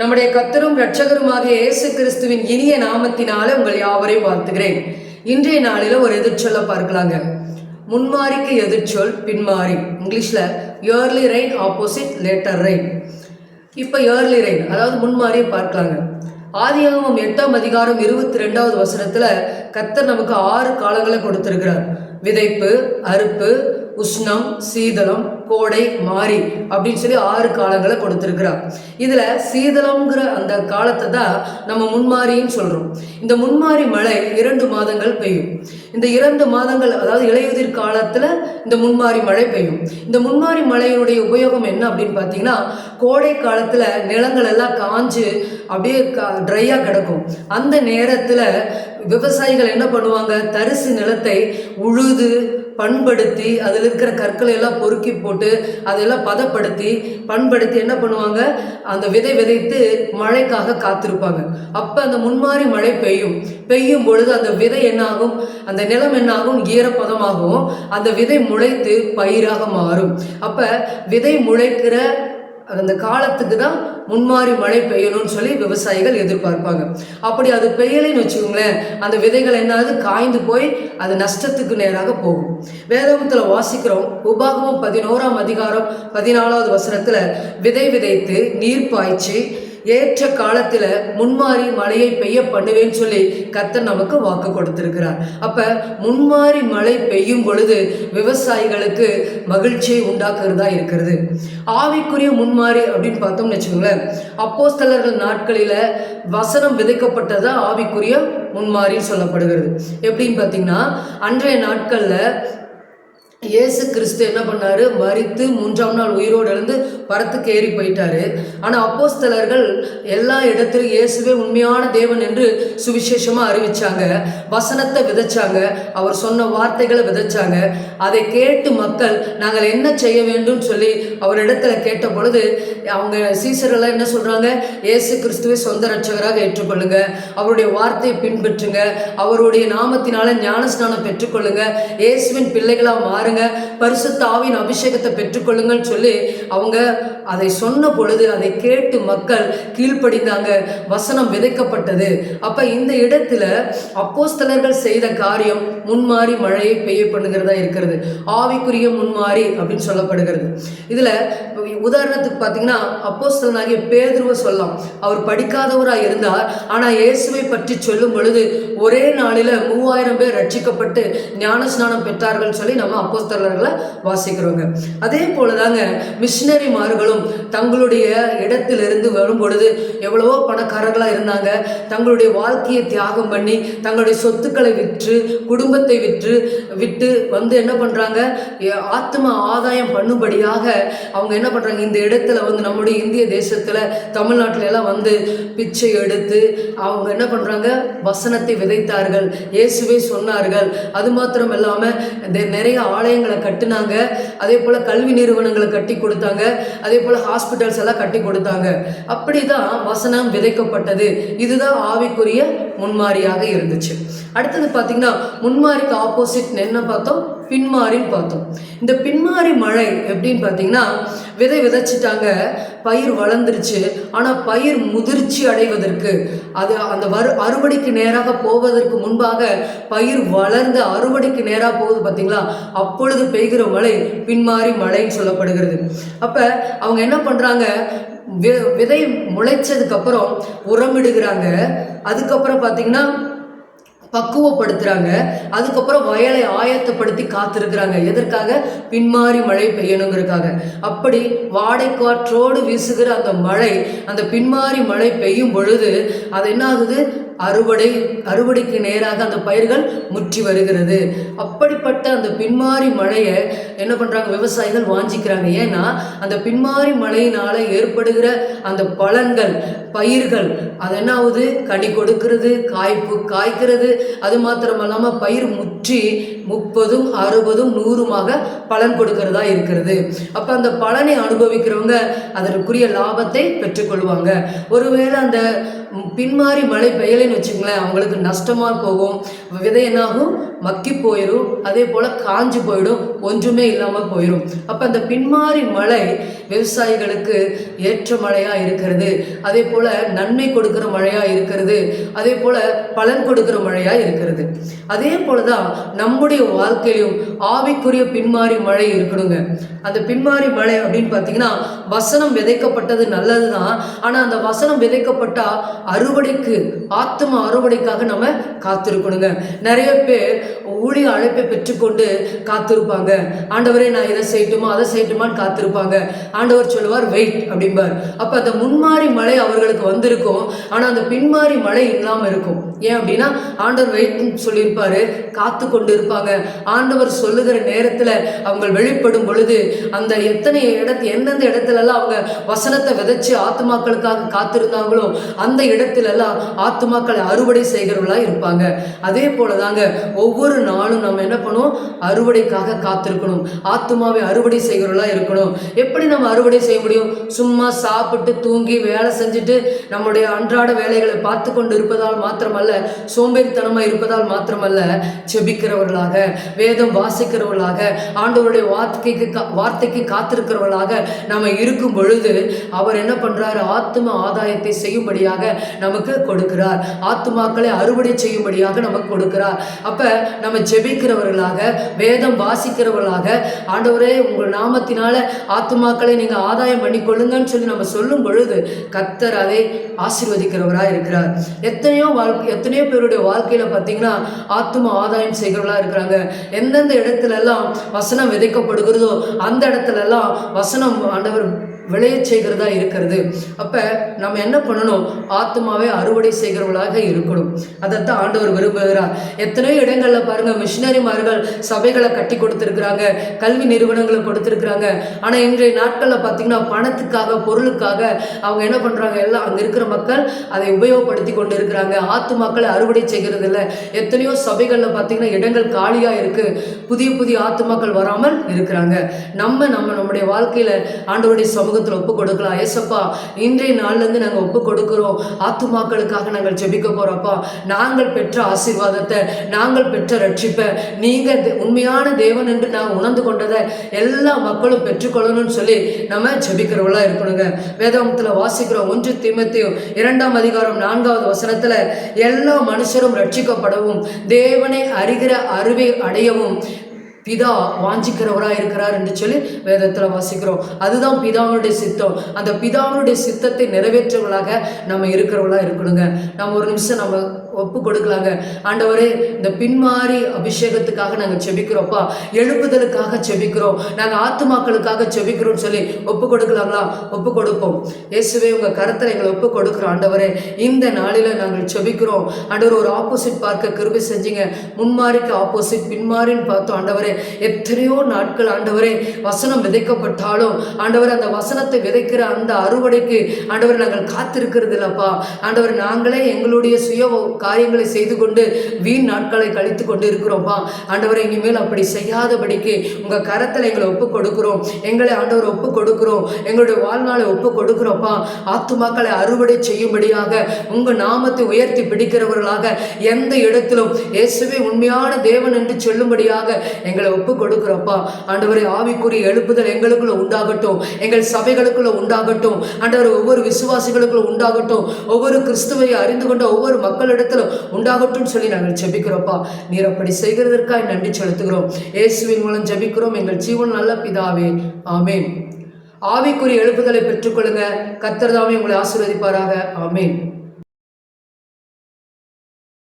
நம்முடைய கத்தரும் இரட்சகருமாகிய இயேசு கிறிஸ்துவின் இனிய நாமத்தினால உங்கள் யாவரையும் வாழ்த்துகிறேன். இன்றைய நாளில் ஒரு எதிர்ச்சொல்ல பார்க்கலாங்க. முன்மாறிக்கு எதிர்ச்சொல் பின்மாறி. இங்கிலீஷில் early rain opposite later rain இப்போ இயர்லி ரெயின் அதாவது முன்மாறியை பார்க்கலாங்க. ஆதியாகமம் எட்டாம் அதிகாரம் இருபத்தி ரெண்டாவது வசனத்தில் கத்தர் நமக்கு ஆறு காலங்களை கொடுத்திருக்கிறார். விதைப்பு அறுப்பு உஷ்ணம் சீதளம் கோடை மாறி அப்படின்னு சொல்லி ஆறு காலங்களை கொடுத்துருக்கிறார். இதில் சீதளம்ங்கிற அந்த காலத்தை தான் நம்ம முன்மாரின்னு சொல்கிறோம் இந்த முன்மாரி மழை இரண்டு மாதங்கள் பெய்யும். இந்த இரண்டு மாதங்கள் அதாவது இலையுதிர் காலத்தில் இந்த முன்மாரி மழை பெய்யும். இந்த முன்மாரி மழையினுடைய உபயோகம் என்ன அப்படின்னு பார்த்தீங்கன்னா கோடை காலத்தில் நிலங்கள் எல்லாம் காஞ்சு அப்படியே ட்ரையாக கிடக்கும். அந்த நேரத்தில் விவசாயிகள் என்ன பண்ணுவாங்க? தரிசு நிலத்தை உழுது பண்படுத்தி அதில் இருக்கிற கற்களை எல்லாம் பொறுக்கி போட்டு அதெல்லாம் பதப்படுத்தி பண்படுத்தி என்ன பண்ணுவாங்க? அந்த விதை விதைத்து மழைக்காக காத்திருப்பாங்க. அப்போ அந்த முன்மாறி மழை பெய்யும். பெய்யும் பொழுது அந்த விதை என்னாகும்? அந்த நிலம் என்னாகும்? ஈரப்பதமாகும். அந்த விதை முளைத்து பயிராக மாறும். அப்போ விதை முளைக்கிற அந்த காலத்துக்கு தான் முன்மாறி மழை பெய்யணும்னு சொல்லி விவசாயிகள் எதிர்பார்ப்பாங்க. அப்படி அது பெய்யலைன்னு வச்சுக்கோங்களேன் அந்த விதைகள் என்னாவது காய்ந்து போய் அது நஷ்டத்துக்கு நேராக போகும். வேதகத்தில் வாசிக்கிறோம் உபாகமும் பதினோராம் அதிகாரம் பதினாலாவது வசனத்தில் விதை விதைத்து நீர் பாய்ச்சி ஏற்ற காலத்தில் முன்மாறி மழையை பெய்ய பண்ணுவேன்னு சொல்லி கத்தர் நமக்கு வாக்கு கொடுத்திருக்கிறார். அப்போ முன்மாறி மழை பெய்யும் பொழுது விவசாயிகளுக்கு மகிழ்ச்சியை உண்டாக்குறதா இருக்கிறது. ஆவிக்குரிய முன்மாறி அப்படின்னு பார்த்தோம்னு வச்சுக்கோங்களேன் அப்போஸ்தலர்கள் நாட்களில் வசனம் விதைக்கப்பட்டதா ஆவிக்குரிய முன்மாறின்னு சொல்லப்படுகிறது. எப்படின்னு பார்த்தீங்கன்னா அன்றைய நாட்களில் இயேசு கிறிஸ்து என்ன பண்ணார்? மறித்து மூன்றாம் நாள் உயிரோடு இருந்து பரத்துக்கு ஏறி போயிட்டாரு. ஆனால் அப்போஸ்தலர்கள் எல்லா இடத்திலும் இயேசுவே உண்மையான தேவன் என்று சுவிசேஷமாக அறிவித்தாங்க வசனத்தை விதைச்சாங்க. அவர் சொன்ன வார்த்தைகளை விதைச்சாங்க. அதை கேட்டு மக்கள் நாங்கள் என்ன செய்ய வேண்டும் சொல்லி அவரிடத்துல கேட்ட பொழுது அவங்க சீசரெல்லாம் என்ன சொல்கிறாங்க இயேசு கிறிஸ்துவை சொந்த ரட்சகராக ஏற்றுக்கொள்ளுங்க. அவருடைய வார்த்தையை பின்பற்றுங்க. அவருடைய நாமத்தினால ஞானஸ்நானம் பெற்றுக்கொள்ளுங்க. இயேசுவின் பிள்ளைகளாக மாறுங்க. Freunde பரிசுத்தாவின் அபிஷேகத்தை பெற்றுக்கொள்ளுங்கள் சொல்லி அவங்க அதை சொன்ன பொழுது அதை கேட்டு மக்கள் கீழ்ப்படிந்தாங்க. வசனம் விதைக்கப்பட்டது. அப்ப இந்த இடத்துல அப்போஸ்தலர்கள் செய்த காரியம் முன்மாறி மழையை பெய்ய பண்ணுகிறதா இருக்கிறது. ஆவிக்குரிய முன்மாறி அப்படின்னு சொல்லப்படுகிறது. இதுல உதாரணத்துக்கு பார்த்தீங்கன்னா அப்போஸ்தலனாகிய பேதுருவை சொல்லலாம். அவர் படிக்காதவராக இருந்தார். ஆனால் இயேசுவை பற்றி சொல்லும் பொழுது ஒரே நாளில் மூவாயிரம் பேர் ரட்சிக்கப்பட்டு ஞானஸ்நானம் பெற்றார்கள் சொல்லி நம்ம அப்போஸ்தலர்களை வாசிக்கிறோங்க அதே போல தாங்க மிஷினரிமார்களும் தங்களுடைய இடத்திலிருந்து வரும் பொழுது எவ்வளவோ பணக்காரர்களாக இருந்தாங்க. தங்களுடைய வாழ்க்கையை தியாகம் பண்ணி தங்களுடைய சொத்துக்களை விற்று குடும்பத்தை விற்று விட்டு வந்து என்ன பண்ணுறாங்க ஆத்ம ஆதாயம் பண்ணும்படியாக அவங்க என்ன பண்ணுறாங்க இந்த இடத்துல வந்து நம்முடைய இந்திய தேசத்தில் தமிழ்நாட்டில எல்லாம் வந்து பிச்சை எடுத்து அவங்க என்ன பண்ணுறாங்க வசனத்தை விதைத்தார்கள். இயேசுவே சொன்னார்கள். அது மாத்திரம் இல்லாமல் நிறைய ஆலயங்களை கட்டி கட்டினாங்க. அதே போல் கல்வி நிறுவனங்களை கட்டி கொடுத்தாங்க. அதே போல் ஹாஸ்பிட்டல்ஸ் எல்லாம் கட்டி கொடுத்தாங்க. அப்படி தான் வசனம் விதைக்கப்பட்டது. இதுதான் ஆவிக்குரிய முன்மாரியாக இருந்துச்சு. அடுத்தது பார்த்தீங்கன்னா முன்மாரிக்கு ஆப்போசிட் என்ன பார்த்தோம்? பின்மாறின்னு பார்த்தோம். இந்த பின்மாறி மழை எப்படின்னு பார்த்தீங்கன்னா விதை விதைச்சிட்டாங்க பயிர் வளர்ந்துருச்சு. ஆனால் பயிர் முதிர்ச்சி அடைவதற்கு அது அந்த வரு அறுவடைக்கு நேராக போவதற்கு முன்பாக பயிர் வளர்ந்து அறுவடைக்கு நேராக போகுது பார்த்தீங்களா? அப்பொழுது பெய்கிற மழை பின்மாறி மழைன்னு சொல்லப்படுகிறது. அப்போ அவங்க என்ன பண்ணுறாங்க விதை முளைச்சதுக்கப்புறம் உரமிடுகிறாங்க. அதுக்கப்புறம் பார்த்தீங்கன்னா பக்குவப்படுத்துகிறாங்க அதுக்கப்புறம் வயலை ஆயத்தப்படுத்தி காத்திருக்கிறாங்க. எதற்காக? பின்மாறி மழை பெய்யணுங்கிறதுக்காக. அப்படி வாடைக்காற்றோடு வீசுகிற அந்த மழை அந்த பின்மாறி மழை பெய்யும் பொழுது அது என்ன ஆகுது? அறுவடை அறுவடைக்கு நேராக அந்த பயிர்கள் முற்றி வருகிறது. அப்படிப்பட்ட அந்த பின்மாறி மழையை என்ன பண்ணுறாங்க விவசாயிகள் வாஞ்சிக்கிறாங்க. ஏன்னா அந்த பின்மாறி மழையினால் ஏற்படுகிற அந்த பலன்கள் பயிர்கள் அது என்ன ஆகுது? கனி கொடுக்கிறது காய்ப்பு காய்க்கிறது. அது மாத்திரமல்லாமல் பயிர் முற்றி முப்பதும் அறுபதும் நூறுமாக பலன் கொடுக்கிறதா இருக்கிறது. அப்போ அந்த பலனை அனுபவிக்கிறவங்க அதற்குரிய லாபத்தை பெற்றுக்கொள்வாங்க. ஒருவேளை அந்த பின்மாறி மழை பெய்யலைன்னு வச்சுங்களேன் அவங்களுக்கு நஷ்டமாக போகும். விதை என்னாகும்? மக்கி போயிடும் அதே போல் காஞ்சு போயிடும். ஒன்றுமே இல்லாமல் போயிடும் அப்போ அந்த பின்மாறி மழை விவசாயிகளுக்கு ஏற்ற மழையாக இருக்கிறது. அதே போல் நன்மை கொடுக்குற மழையாக இருக்கிறது. அதே போல் பலன் கொடுக்குற மழையாக இருக்கிறது. அதே போல தான் நம்முடைய வாழ்க்கையிலும் ஆவிக்குரிய பின்மாறி மழை இருக்கணுங்க. அந்த பின்மாறி மழை அப்படின்னு பார்த்தீங்கன்னா வசனம் விதைக்கப்பட்டது நல்லது தான் ஆனால் அந்த வசனம் விதைக்கப்பட்டால் அறுவடைக்கு ஆத்ம அறுவடைக்காக நம்ம காத்திருக்கணுங்க. நிறைய பேர் ஊழிய அழைப்பை பெற்றுக்கொண்டு காத்திருப்பாங்க. ஆண்டவரே நான் இதை செய்யட்டுமா அதை செய்யட்டுமான்னு காத்திருப்பாங்க. ஆண்டவர் சொல்லுவார் வெயிட் அப்படிம்பார். அப்போ அந்த முன்மாறி மழை அவர்களுக்கு வந்திருக்கும். ஆனால் அந்த பின்மாறி மழை இல்லாமல் இருக்கும். ஏன் அப்படின்னா ஆண்டவர் வெயிட்னு சொல்லியிருப்பாரு காத்து கொண்டு இருப்பாங்க ஆண்டவர் சொல்லுகிற நேரத்தில் அவங்க வெளிப்படும் பொழுது அந்த எத்தனை இடத்து எந்தெந்த இடத்துலலாம் அவங்க வசனத்தை விதைச்சு ஆத்துமாக்களுக்காக காத்திருந்தாங்களோ அந்த இடத்துலலாம் ஆத்துமாக்களை அறுவடை செய்கிறவர்களாக இருப்பாங்க. அதே போல தாங்க ஒவ்வொரு நாளும் நம்ம என்ன பண்ணுவோம்? அறுவடைக்காக காத்திருக்கணும். ஆத்துமாவை அறுவடை செய்கிறவர்களாக இருக்கணும். எப்படி நம்ம அறுவடை செய்ய முடியும்? சும்மா சாப்பிட்டு தூங்கி வேலை செஞ்சுட்டு நம்முடைய அன்றாட வேலைகளை பார்த்து கொண்டு இருப்பதால் மாத்திரமல்ல சோம்பேறித்தனமாக இருப்பதால் மாத்திரமல்ல செபிக்கிறவர்களாக வேதம் வாசிக்கிறவர்களாக ஆண்டவருடைய வார்த்தைக்கு வார்த்தைக்கு காத்திருக்கிறவர்களாக நம்ம இருக்கும் பொழுது அவர் என்ன பண்ணுறாரு ஆத்தும ஆதாயத்தை செய்யும்படியாக நமக்கு கொடுக்கிறார். ஆத்துமாக்களை அறுவடை செய்யும்படியாக நமக்கு கொடுக்கிறார். அப்ப நம்ம ஜெபிக்கிறவர்களாக வேதம் வாசிக்கிறவர்களாக ஆண்டவரே உங்கள் நாமத்தினால ஆத்துமாக்களை நீங்க ஆதாயம் பண்ணி கொள்ளுங்கன்னு சொல்லி நம்ம சொல்லும் பொழுது கத்தர் அதை ஆசீர்வதிக்கிறவராக இருக்கிறார் எத்தனையோ வாழ்க்கை எத்தனையோ பேருடைய வாழ்க்கையில் பார்த்தீங்கன்னா ஆத்தும ஆதாயம் செய்கிறவர்களாக இருக்கிறாங்க. எந்தெந்த இடத்துலலாம் வசனம் விதைக்கப்படுகிறதோ அந்த இடத்துலலாம் வசனம் ஆண்டவர் விளைய செய்கிறதா இருக்கிறது. அப்போ நம்ம என்ன பண்ணணும்? ஆத்மாவை அறுவடை செய்கிறவர்களாக இருக்கணும். அதைத்தான் ஆண்டவர் விரும்புகிறார். எத்தனையோ இடங்களில் பாருங்கள் மிஷினரிமார்கள் சபைகளை கட்டி கொடுத்துருக்குறாங்க கல்வி நிறுவனங்களை கொடுத்துருக்குறாங்க. ஆனால் இன்றைய நாட்களில் பார்த்தீங்கன்னா பணத்துக்காக பொருளுக்காக அவங்க என்ன பண்ணுறாங்க எல்லாம் அங்கே இருக்கிற மக்கள் அதை உபயோகப்படுத்தி கொண்டு இருக்கிறாங்க ஆத்துமாக்களை அறுவடை செய்கிறது இல்லை எத்தனையோ சபைகளில் பார்த்தீங்கன்னா இடங்கள் காலியாக இருக்கு. புதிய புதிய ஆத்துமாக்கள் வராமல் இருக்கிறாங்க. நம்ம நம்ம நம்முடைய வாழ்க்கையில் ஆண்டவருடைய சமூகத்தில் ஒப்பு கொடுக்கலாம். ஏசப்பா இன்றைய நாள்ல இருந்து நாங்க ஒப்பு கொடுக்கிறோம். ஆத்துமாக்களுக்காக நாங்கள் ஜெபிக்க போறோம்ப்பா நாங்கள் பெற்ற ஆசீர்வாதத்தை நாங்கள் பெற்ற ரட்சிப்பை நீங்க உண்மையான தேவன் என்று நான் உணர்ந்து கொண்டதை எல்லா மக்களும் பெற்றுக்கொள்ளணும்னு சொல்லி நம்ம ஜெபிக்கிறவங்களா இருக்கணுங்க. வேதாமத்துல வாசிக்கிறோம் ஒன்று திமத்தையும் இரண்டாம் அதிகாரம் நான்காவது வசனத்துல எல்லா மனுஷரும் ரட்சிக்கப்படவும் தேவனை அறிகிற அறிவை அடையவும் பிதா வாஞ்சிக்கிறவராக இருக்கிறார் என்று சொல்லி வேதத்தில் வாசிக்கிறோம். அதுதான் பிதாவுடைய சித்தம். அந்த பிதாவுடைய சித்தத்தை நிறைவேற்றவர்களாக நம்ம இருக்கிறவர்களா இருக்கணுங்க. நம்ம ஒரு நிமிஷம் நம்ம ஒப்பு கொடுக்கலாங்க ஆண்டவரே இந்த பின்மாறி அபிஷேகத்துக்காக நாங்கள் செபிக்கிறோம்ப்பா. எழுப்புதலுக்காக செபிக்கிறோம். நாங்கள் ஆத்துமாக்களுக்காக செபிக்கிறோம்னு சொல்லி ஒப்பு கொடுக்கலாங்களா ஒப்பு கொடுப்போம் இயேசுவே உங்கள் கருத்தில் எங்களை ஒப்பு கொடுக்குறோம் ஆண்டவரே இந்த நாளில் நாங்கள் செபிக்கிறோம். ஆண்டவர் ஒரு ஆப்போசிட் பார்க்க கிருபை செஞ்சீங்க. முன்மாறிக்கு ஆப்போசிட் பின்மாறின்னு பார்த்தோம் ஆண்டவரே. எத்தனையோ நாட்கள் ஆண்டவரே வசனம் விதைக்கப்பட்டாலும் ஆண்டவர் அந்த வசனத்தை விதைக்கிற அந்த அறுவடைக்கு ஆண்டவர் நாங்கள் காத்திருக்கிறது இல்லைப்பா ஆண்டவர் நாங்களே எங்களுடைய சுய காரியங்களை செய்து கொண்டு வீண் நாட்களை கழித்து கொண்டு இருக்கிறோம்ப்பா ஆண்டவரை இனிமேல் அப்படி செய்யாதபடிக்கு உங்க கரத்தில் எங்களை ஒப்பு கொடுக்கிறோம். எங்களை ஆண்டவர் ஒப்பு கொடுக்கிறோம். எங்களுடைய வாழ்நாளை ஒப்பு கொடுக்கிறோம்ப்பா. ஆத்துமாக்களை அறுவடை செய்யும்படியாக உங்க நாமத்தை உயர்த்தி பிடிக்கிறவர்களாக எந்த இடத்திலும் இயேசுவே உண்மையான தேவன் என்று சொல்லும்படியாக எங்களை ஒப்பு கொடுக்கிறோம்ப்பா. ஆண்டவரை ஆவிக்குரிய எழுப்புதல் எங்களுக்குள்ள உண்டாகட்டும். எங்கள் சபைகளுக்குள்ள உண்டாகட்டும். ஆண்டவர் ஒவ்வொரு விசுவாசிகளுக்குள்ள உண்டாகட்டும். ஒவ்வொரு கிறிஸ்துவை அறிந்து கொண்ட ஒவ்வொரு இடத்துல உண்டாகட்டும் சொல்லி நாங்கள் ஜெபிக்கிறோம்ப்பா. நீர் அப்படி செய்கிறதற்காக நன்றி செலுத்துகிறோம். இயேசுவின் மூலம் ஜெபிக்கிறோம். எங்கள் ஜீவன் நல்ல பிதாவே. ஆமேன். ஆவிக்குரிய எழுப்புதலை பெற்றுக்கொள்ளுங்க. கத்தர்தாமே உங்களை ஆசீர்வதிப்பாராக. ஆமேன்.